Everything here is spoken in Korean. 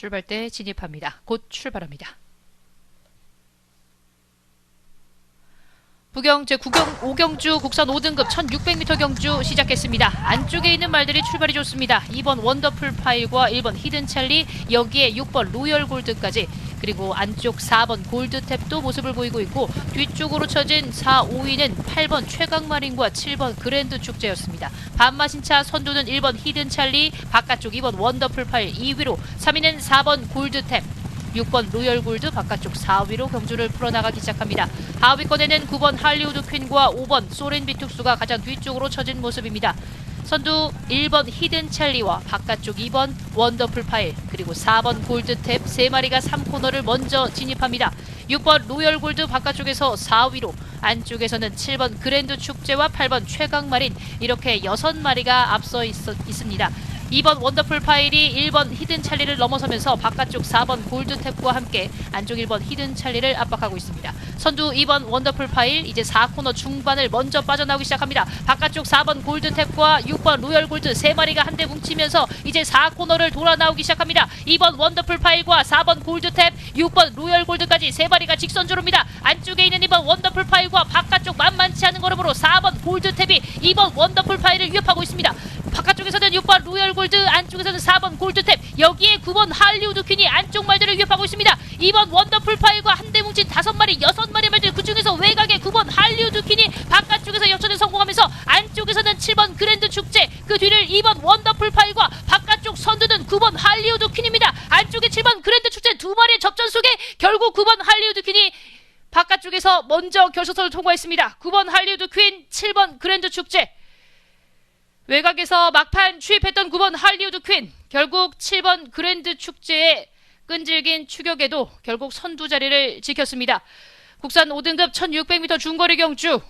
출발대 진입합니다. 곧 출발합니다. 부경 제9경 5경주 국산 5등급 1600m 경주 시작했습니다. 안쪽에 있는 말들이 출발이 좋습니다. 2번 원더풀 파일과 1번 히든 찰리 여기에 6번 로열 골드까지 그리고 안쪽 4번 골드탭도 모습을 보이고 있고 뒤쪽으로 쳐진 4, 5위는 8번 최강마린과 7번 그랜드 축제였습니다. 반마신차 선두는 1번 히든 찰리 바깥쪽 2번 원더풀 파일 2위로 3위는 4번 골드탭 6번 로열 골드 바깥쪽 4위로 경주를 풀어나가기 시작합니다. 하위권에는 9번 할리우드 퀸과 5번 소렌 비툭스가 가장 뒤쪽으로 처진 모습입니다. 선두 1번 히든 찰리와 바깥쪽 2번 원더풀 파일 그리고 4번 골드탭 3마리가 3코너를 먼저 진입합니다. 6번 로열 골드 바깥쪽에서 4위로 안쪽에서는 7번 그랜드 축제와 8번 최강마린 이렇게 6마리가 앞서 있, 있습니다. 2번 원더풀 파일이 1번 히든 찰리를 넘어서면서 바깥쪽 4번 골드탭과 함께 안쪽 1번 히든 찰리를 압박하고 있습니다. 선두 2번 원더풀 파일 이제 4코너 중반을 먼저 빠져나오기 시작합니다. 바깥쪽 4번 골드탭과 6번 로열 골드 세 마리가 한데 뭉치면서 이제 4코너를 돌아 나오기 시작합니다. 2번 원더풀 파일과 4번 골드탭, 6번 로열 골드까지 세 마리가 직선주로입니다. 안쪽에 있는 2번 원더풀 파일과 바깥쪽 만만치 않은 걸음으로 4번 골드탭이 2번 원더풀 파일을 위협하고 있습니다. 바깥쪽에서는 6번 로열 골드, 안쪽에서는 4번 골드탭, 여기에 9번 할리우드 퀸이 안쪽 말들을 위협하고 있습니다. 2번 원더풀 파일과 한대 뭉친 5마리, 6마리 말들 그 중에서 외곽에 9번 할리우드 퀸이 바깥쪽에서 역전에 성공하면서 안쪽에서는 7번 그랜드 축제, 그 뒤를 2번 원더풀 파일과 바깥쪽 선두는 9번 할리우드 퀸입니다. 안쪽에 7번 그랜드 축제 두 마리의 접전 속에 결국 9번 할리우드 퀸이 바깥쪽에서 먼저 결승선을 통과했습니다. 9번 할리우드 퀸, 7번 그랜드 축제. 외곽에서 막판 추입했던 9번 할리우드 퀸 결국 7번 그랜드 축제의 끈질긴 추격에도 결국 선두 자리를 지켰습니다. 국산 5등급 1600m 중거리 경주